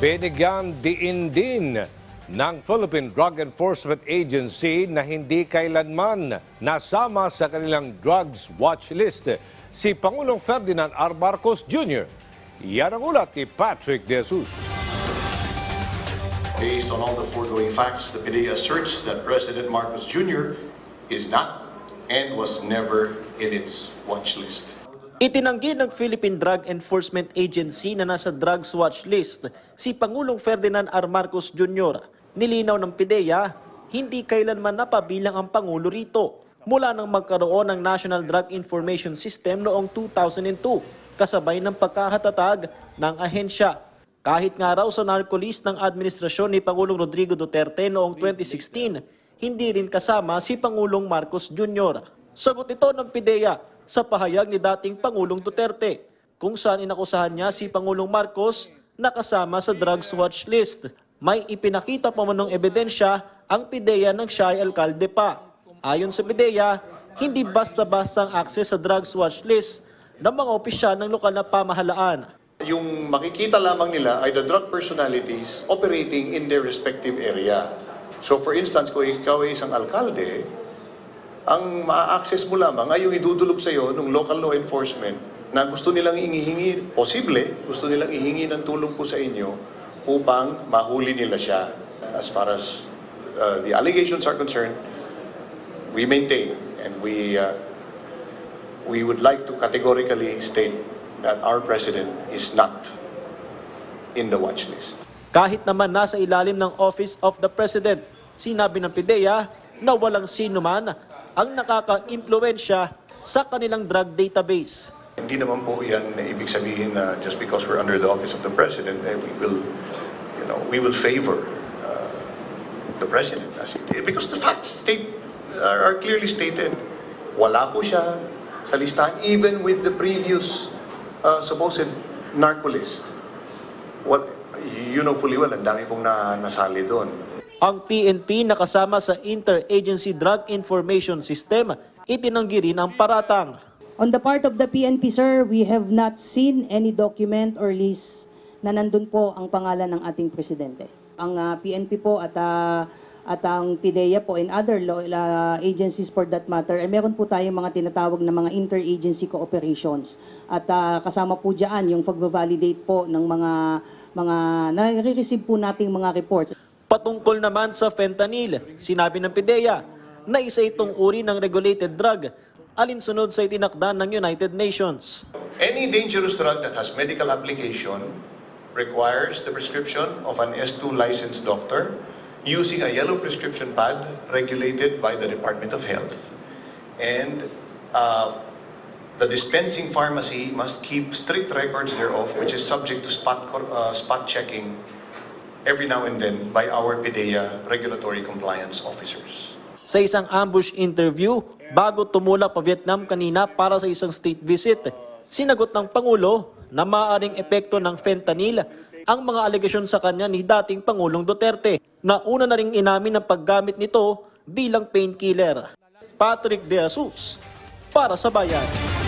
Binigyan diin din ng Philippine Drug Enforcement Agency na hindi kailanman nasama sa kanilang drugs watch list si Pangulong Ferdinand R. Marcos Jr. Yan ang ulat ni Patrick De Jesus. Based on all the foregoing facts, the PDEA asserts that President Marcos Jr. is not and was never in its watch list. Itinanggi ng Philippine Drug Enforcement Agency na nasa drugs watch list si Pangulong Ferdinand R. Marcos Jr. Nilinaw ng PIDEA, hindi kailanman napabilang ang Pangulo rito mula nang magkaroon ng National Drug Information System noong 2002 kasabay ng pagkakatatag ng ahensya. Kahit nga raw sa narcolist ng administrasyon ni Pangulong Rodrigo Duterte noong 2016, hindi rin kasama si Pangulong Marcos Jr. Sagot ito ng PIDEA sa pahayag ni dating Pangulong Duterte kung saan inakusahan niya si Pangulong Marcos na kasama sa drugs watch list. May ipinakita pa manong ebidensya ang PIDEA ng siya ay alkalde pa. Ayon sa PIDEA, hindi basta-basta ang access sa drugs watch list ng mga opisyal ng lokal na pamahalaan. Yung makikita lamang nila ay the drug personalities operating in their respective area. So for instance, kung ikaw ay isang alkalde, ang ma-access mo lamang ay yung idudulog sa iyo ng local law enforcement na gusto nilang ihingi, posible, gusto nilang ihingi ng tulong po sa inyo upang mahuli nila siya. As far as uh, the allegations are concerned, we maintain and we uh, we would like to categorically state that our president is not in the watch list. Kahit naman nasa ilalim ng Office of the President, sinabi ng PIDEA na walang sino man ang nakaka-impluensya sa kanilang drug database. Hindi naman po yan ibig sabihin na just because we're under the office of the president, eh, we will, you know, we will favor uh, the president. It, because the facts state, are, are clearly stated. Wala po siya sa listahan, even with the previous uh, supposed narco list. What, you know fully well, ang dami pong na, nasali doon. Ang PNP nakasama sa Interagency Drug Information System, itinanggi rin ang paratang. On the part of the PNP, sir, we have not seen any document or list na nandun po ang pangalan ng ating presidente. Ang ah, PNP po at ah, at ang PIDEA po and other law, ah, agencies for that matter, ay meron po tayong mga tinatawag na mga interagency cooperations. At ah, kasama po diyan yung pag-validate po ng mga mga nare-receive po nating mga reports. Patungkol naman sa fentanyl, sinabi ng PIDEA na isa itong uri ng regulated drug alinsunod sa itinakda ng United Nations. Any dangerous drug that has medical application requires the prescription of an S2 licensed doctor using a yellow prescription pad regulated by the Department of Health. And uh, the dispensing pharmacy must keep strict records thereof, which is subject to spot, uh, spot checking every now and then by our PIDEA regulatory compliance officers. Sa isang ambush interview, bago tumulak pa Vietnam kanina para sa isang state visit, sinagot ng Pangulo na maaaring epekto ng fentanyl ang mga alegasyon sa kanya ni dating Pangulong Duterte na una na ring inamin ng paggamit nito bilang painkiller. Patrick De Jesus, para sa Bayan.